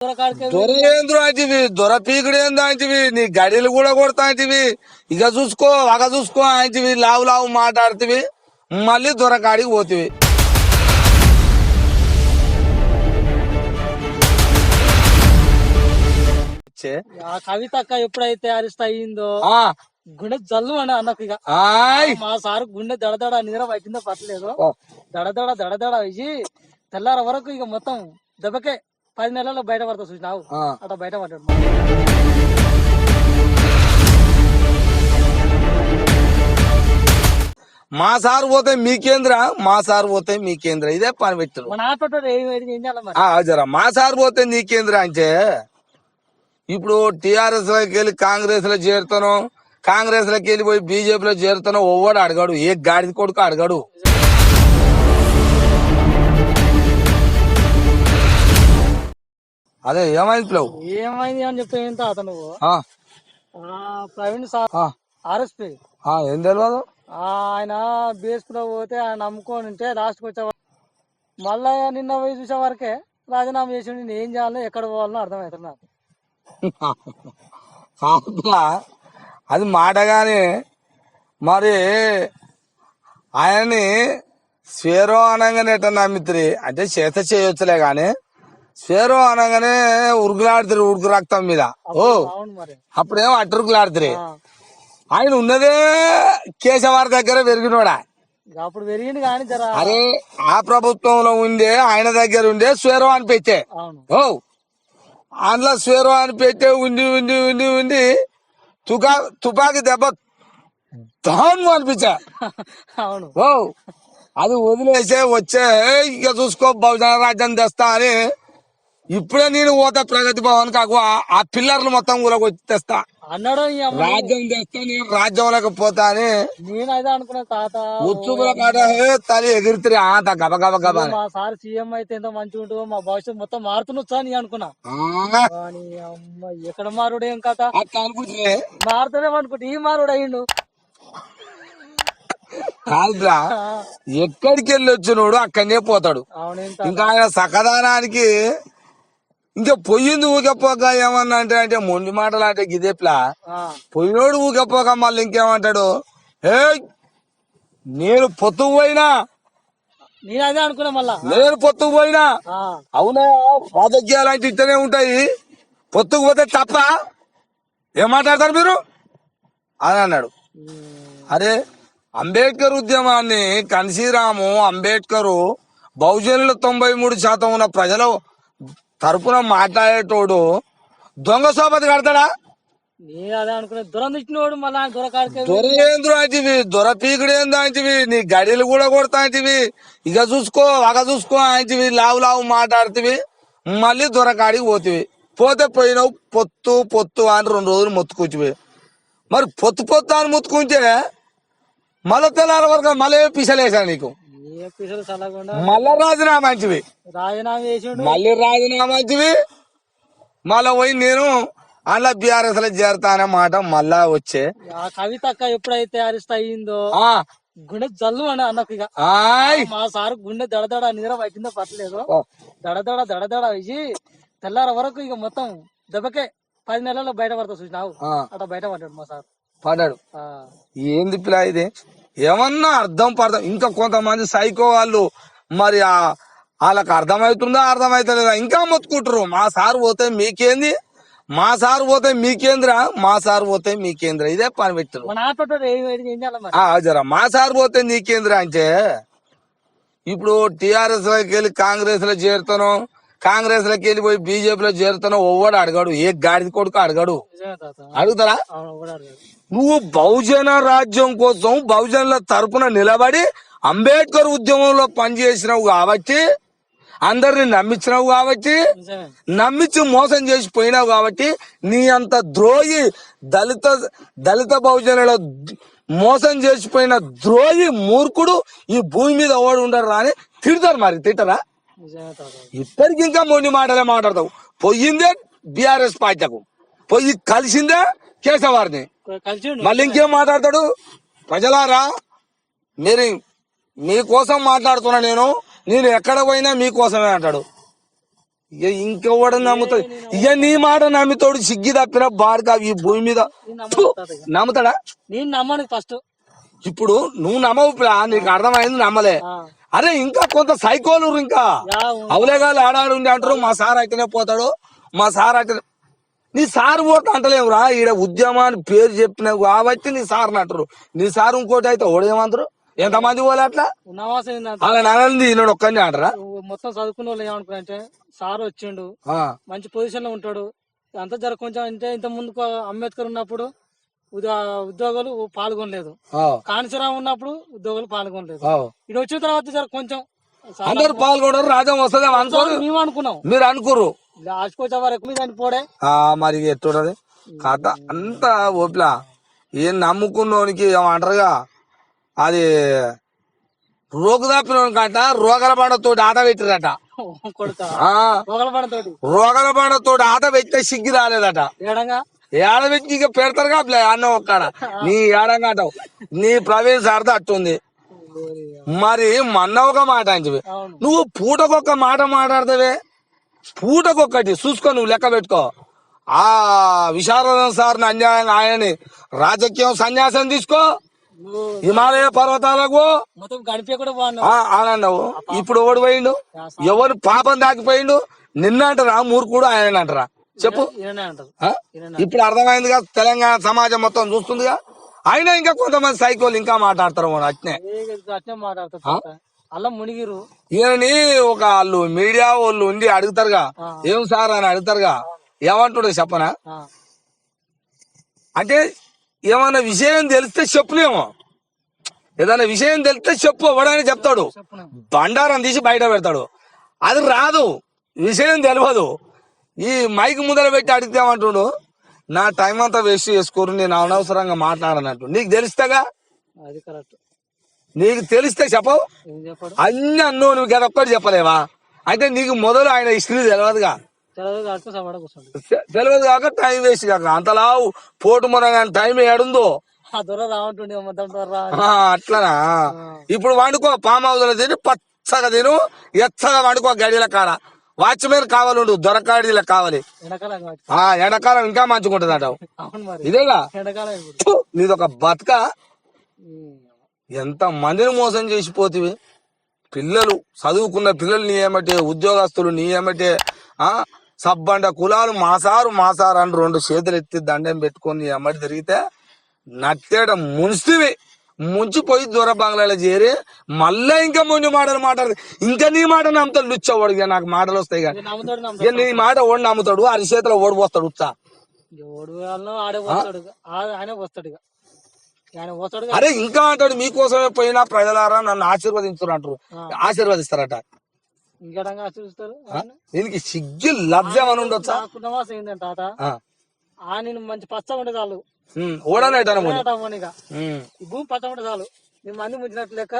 దొర ఏంద్రు అంటివి దొర పీకుడు ఏందో అంటివి నీ గడిలు కూడా కొడతా అంటివి ఇక చూసుకో అగ చూసుకో అంటివి లావు లావు మాట్లాడుతీవి మళ్ళీ దొరకాడికి పోతివి. ఛే. ఆ కవిత అక్క ఎప్పుడైతే అరెస్ట్ అయ్యిందో ఆ, గుండె జల్లు అని అన్నకు ఇక. మా సారు గుండె దడదడ నిద్ర పట్టిందో పట్టలేదు. దడదడ దడదడ అయ్యి తెల్లార వరకు ఇక మొత్తం దెబ్బకే. పది నెలల్లో బయట పడతా చూసినావు. అట్లా బయట పడ్డాడు. మా సార్ పోతే మీకేంద్ర? మా సార్ పోతే మీకేంద్ర? ఇదే పని పెట్టరు. జరా మా సార్ పోతే నీకేంద్ర అంటే? ఇప్పుడు టిఆర్ఎస్లోకి వెళ్ళి కాంగ్రెస్లో చేరుతాను కాంగ్రెస్లోకి వెళ్ళి పోయి బీజేపీలో చేరుతాను ఒవ్వడు అడగాడు ఏ గాడిద కొడుకు అడగాడు. అదే ఏమైంది పిలవు ఏమైంది అని ఏంటో అతను ప్రవీణ్ సార్ ఆర్ఎస్పీ. ఏం తెలియదు ఆయన బీఎస్పీలో పోతే ఆయన నమ్ముకొని ఉంటే లాస్ట్కి వచ్చే మళ్ళా నిన్న పోయి చూసే వరకే రాజీనామా చేసి నేను ఏం చేయాలో ఎక్కడ పోవాలో అర్థమవుతుంది నాకు. కాదురా, అది మాటగానే మరి ఆయన్ని స్వేరో అనగానే ఎట్లా నమ్మిత్రి అంటే చేత చేయొచ్చులే గాని. స్వేరో అనగానే ఉరుకులాడుతురు ఉరుకు రక్తం మీద. ఓ అప్పుడేమో అట్టురుకులాడుతురి ఆయన ఉన్నదే కేశవారి దగ్గర పెరిగినోడా? అప్పుడు పెరిగింది కానీ అరే ఆ ప్రభుత్వంలో ఉండే ఆయన దగ్గర ఉండే స్వేరో అని పెట్టే. ఓ అందులో స్వేరో అని పెట్టే ఉండి ఉండి ఉండి ఉండి తుకా తుపాకి దెబ్బ దాను అనిపించా. అవును. ఓ అది వదిలేసే వచ్చే ఇక చూసుకో బహుజన రాజ్యం తెస్తా అని ఇప్పుడే నేను పోతా ప్రగతి భవన్ కాకు ఆ- పిల్లర్లు మొత్తం కూడా వచ్చి తెస్తా అన్నాడు రాజ్యం తెస్తా నేను రాజ్యంలోకి పోతా అని. నేనైతే అనుకున్నా తాత ఉచ్చుకుల కాట హే తలి ఎగిరితిరి ఆత గబ గబ గబ. మా సార్ సీఎం అయితే ఎంత మంచిగా ఉంటుందో మా భవిష్యత్తు మొత్తం మారుతుండొచ్చు అని అనుకున్నా. అమ్మ ఎక్కడ మారుడు ఏం కథ? అనుకుంటే. మారుతాడేమో అనుకుంటే ఈ మారుడు అయ్యిండు. కాదురా ఎక్కడికి వెళ్ళి వచ్చినోడు అక్కడనే పోతాడు. ఇంకా ఆయన సకదానానికి ఇంకా పొయ్యింది ఊకపోక ఏమన్నా అంటే అంటే మొండి మాటలు అంటే గిదేప్లా ఆ, పోయినోడు ఊకపోక మళ్ళీ ఇంకేమంటాడు? ఏ నేను పొత్తుకు పోయినా. నేను అదే అనుకున్నా మళ్ళా. నేను పొత్తుకు పోయినా. అవునా? రాజకీయాలు అంటే ఇట్టనే ఉంటాయి. పొత్తుకు పోతే తప్ప ఏం మాట్లాడతారు మీరు? అని అన్నాడు. అరే అంబేద్కర్ ఉద్యమాన్ని కన్సీరాము అంబేద్కర్ బహుజనుల తొంభై మూడు శాతం ఉన్న ప్రజల తరపున మాట్లాడేటోడు దొంగ సోపతి కడతాడా? నేను అదే అనుకున్నా. దురందిచ్చినోడు మళ్ళా దొరకాడికే దొర ఏంద్రు అంటివి దొర పీకుడు ఏందో అంటివి నీ గడిలు కూడా కొడతా అంటివి. ఇక చూసుకో అగ చూసుకో అంటివి లావు లావు మాట్లాడుతీవి. మళ్ళీ దొరకాడికి పోతివి. పోతే పోయినావు పొత్తు పొత్తు అని రెండు రోజులు మొత్తుకొచ్చివి. మరి పొత్తు పొత్తు అని మొత్తుకుంటే మళ్ళీ తెల్లారి వరకు మళ్ళీ పిసలేసా నీకు? మళ్ళా రాజీనామా అంటివి రాజీనామా చేసిండు. మళ్ళీ రాజీనామా అంటివి మళ్ళా పోయి నేను అలా బీఆర్ఎస్లో చేరతా అనే మాట మళ్ళా వచ్చే. ఆ కవిత అక్క ఎప్పుడైతే అరెస్ట్ అయ్యిందో ఆ. గుండె జల్లు అని అన్నకు ఇక. మా సారు గుండె దడదడ నిద్ర పట్టిందో పట్టలేదు. దడదడ దడదడ అయ్యి తెల్లార వరకు ఇక మొత్తం దెబ్బకే పది నెలల్లో బయట పడతా చూసినావు అట్లా బయట పడ్డాడు మా సార్. పడ్డాడు. ఆ, ఏంది పిల్ల ఇది? ఏమన్నా అర్థం పడతాం ఇంకా కొంతమంది సైకో వాళ్ళు మరి ఆ వాళ్ళకి అర్థమవుతుందా అర్థమవుతలేదా? ఇంకా మొత్తుకుంటారు మా సార్ పోతే మీకేంది? మా సార్ పోతే మీకేంద్రా? మా సార్ పోతే మీకేంద్రా? ఇదే పని పెట్టరు జరా మా సార్ పోతే నీకేంద్రా అంటే ఇప్పుడు టిఆర్ఎస్లోకి వెళ్ళి కాంగ్రెస్లో చేరుతాను కాంగ్రెస్లోకి వెళ్ళి పోయి బీజేపీలో చేరుతాను ఒవ్వడు అడగాడు. ఏ గాడిద కొడుకు అడగాడు. అడుగుతారా. నువ్వు బహుజన రాజ్యం కోసం బహుజనుల తరపున నిలబడి అంబేద్కర్ ఉద్యమంలో పనిచేసినావు కాబట్టి అందరిని నమ్మించినావు కాబట్టి నమ్మించి మోసం చేసి పోయినావు కాబట్టి నీ అంత ద్రోహి దళిత దళిత బహుజనుల మోసం చేసిపోయిన ద్రోహి మూర్ఖుడు ఈ భూమి మీద ఓడి ఉండరు అని తిడతారు మరి తిట్టరా? ఇప్పటికి ఇంకా మొండి మాటలే మాట్లాడతావు. పోయిందే బీఆర్ఎస్ పార్టీకు. పోయి కలిసిందే కలిసిండు. మళ్ళీ ఇంకేం మాట్లాడతాడు? ప్రజలారా మీరు మీకోసం మాట్లాడుతున్నా నేను నేను ఎక్కడ పోయినా మీకోసమే అంటాడు. ఇక ఇంకెవడ నమ్ముతాడు? ఇక నీ మాట నమ్మితోడు సిగ్గి తప్పిన బాడుక ఈ భూమి మీద. నమ్ముతాడా? నేను నమ్మను ఫస్ట్ ఇప్పుడు నువ్వు నమ్మవు నీకు అర్థమైంది నమ్మలే. అరే ఇంకా కొంత సైకోలు ఇంకా. అవలేగాలు ఆడాడు అంటారు మా సార్ అయితేనే పోతాడు. మా సార్ అయితే నీ సార్ పోతా అంటలేవురా ఈడ ఉద్యమాన్ని పేరు చెప్పిన కాబట్టి నీ సార్ అంటారు. నీ సార్ ఇంకోటి అయితే ఓడేమంటారు? ఎంతమంది పోలే అట్లా? అలా నన్ను ఈయన ఒక్కడిని అంటారా? మొత్తం చదువుకున్న వాళ్ళు ఏమనుకున్నారంటే సార్ వచ్చిండు ఆ, మంచి పొజిషన్లో ఉంటాడు. అంతా జర కొంచెం అంటే ఇంత ముందు అంబేద్కర్ ఉన్నప్పుడు ఉద్యోగాలు పాల్గొనలేదు. కాంచీరావు ఉన్నప్పుడు ఉద్యోగాలు పాల్గొనలేదు. ఇది వచ్చిన తర్వాత జర కొంచెం అందరు పాల్గొనరు రాజ్యం వస్తుంది అనుకోరు. మేము అనుకున్నాం. మీరు అనుకోరు. లాస్ట్కి వచ్చే వరకు మీద పోడే. మరి ఎట్టున్నది కథ అంతా ఓపిలా. ఏం నమ్ముకున్నోనికి ఏమంటారుగా అది రోగు తప్పినోనికంట రోగల బండతోటి ఆట పెట్టిరట రోగల బండతోటి ఆట పెట్టే సిగ్గి రాలేదట. ఏడంగా? ఏడ పెట్టి ఇక పెడతారుగా ప్లే అన్న ఒక్కడ నీ ఏడంగా అంటావు. నీ ప్రవీణ్ సార్తో అట్టుంది. మరి మొన్న ఒక మాట అంటివి. అవును. నువ్వు పూటకొక్క మాట మాట్లాడతావే? పూటకొక్కటి చూసుకో నువ్వు లెక్క పెట్టుకో. ఆ విశారదం సార్ని అన్యాయంగా ఆయనని రాజకీయం సన్యాసం తీసుకో. హిమాలయ పర్వతాలకు కూడా ఆనందవు ఇప్పుడు ఓడి పోయిండు? ఎవరు పాపం దాకిపోయిండు? నిన్న అంటారా మూర్ఖుడు ఆయన అంటారా చెప్పు? ఇప్పుడు అర్థమైందిగా? తెలంగాణ సమాజం మొత్తం చూస్తుందిగా? అయినా ఇంకా కొంతమంది సైకోలు ఇంకా మాట్లాడతారు అట్నే. అలా మునిగిరు ఈయనని ఒక వాళ్ళు మీడియా వాళ్ళు ఉండి అడుగుతారుగా. ఏం సార్ అని అడుగుతారుగా. ఏమంటాడు చెప్పనా? అంటే ఏమన్నా విషయం తెలిస్తే చెప్పులేమో. ఏదైనా విషయం తెలిస్తే చెప్పు ఎవడని చెప్తాడు. బండారం తీసి బయట పెడతాడు. అది రాదు. విషయం తెలియదు. ఈ మైక్ ముందర పెట్టి అడిగితేమంటుడు నా టైం అంతా వేస్ట్ చేసుకోరు నేను అనవసరంగా మాట్లాడనట్టు నీకు తెలిస్తేగా? అది కరెక్ట్ నీకు తెలిస్తే చెప్పవు అన్ని అన్నో నువ్వు కదా ఒక్కటి చెప్పలేవా? అంటే నీకు మొదలు ఆయన హిస్టరీ తెలియదుగా తెలియదు కాక టైం వేస్ట్ కాక. అంతలావు పోటు మన టైం ఏడుందో? అట్లనా? ఇప్పుడు వండుకో పామ్ హౌస్ తిని పచ్చగా తిను ఎచ్చగా వండుకో గడిల కాడ. వాచ్మెన్ కావాలండు దొరకాడిలా కావాలి. ఆ ఎండాకాలం ఇంకా మంచిగా ఉంటుంది అంటావు. ఇదేగా? నీదొక బతుక. ఎంత మందిని మోసం చేసిపోతివి పిల్లలు చదువుకున్న పిల్లలు నీ ఏమంటే ఉద్యోగస్తులు నీ ఏమంటే ఆ? సబ్బండ కులాలు మాసారు మాసారు అని రెండు చేతులు ఎత్తి దండం పెట్టుకొని నీ ఎమ్మటి తిరిగితే నట్టేట ముంచివి ముంచిపోయి దూర బంగ్లాలో చేరి మళ్ళా ఇంకా మొండి మాటలు మాట్లాడదు ఇంకా నీ మాట నమ్ముతాడు లుచ్చవాడు ఇక నాకు మాటలు వస్తాయి కానీ ఇక నీ మాట ఓడి నమ్ముతాడు అరి చేతిలో ఓడిపోస్తాడు ఇక. అరే ఇంకా అంటాడు మీకోసమే పోయినా ప్రజలారా? నన్ను ఆశీర్వదించురు అంటారు. ఆశీర్వదిస్తారట. దీనికి సిగ్గు లబ్జం అని ఉండొచ్చా? తాత? ఆ. ఆయన మంచి పచ్చ చాలు. ఈ భూమి పచ్చ చాలు. నీ మంది ముంచినట్లు లెక్క.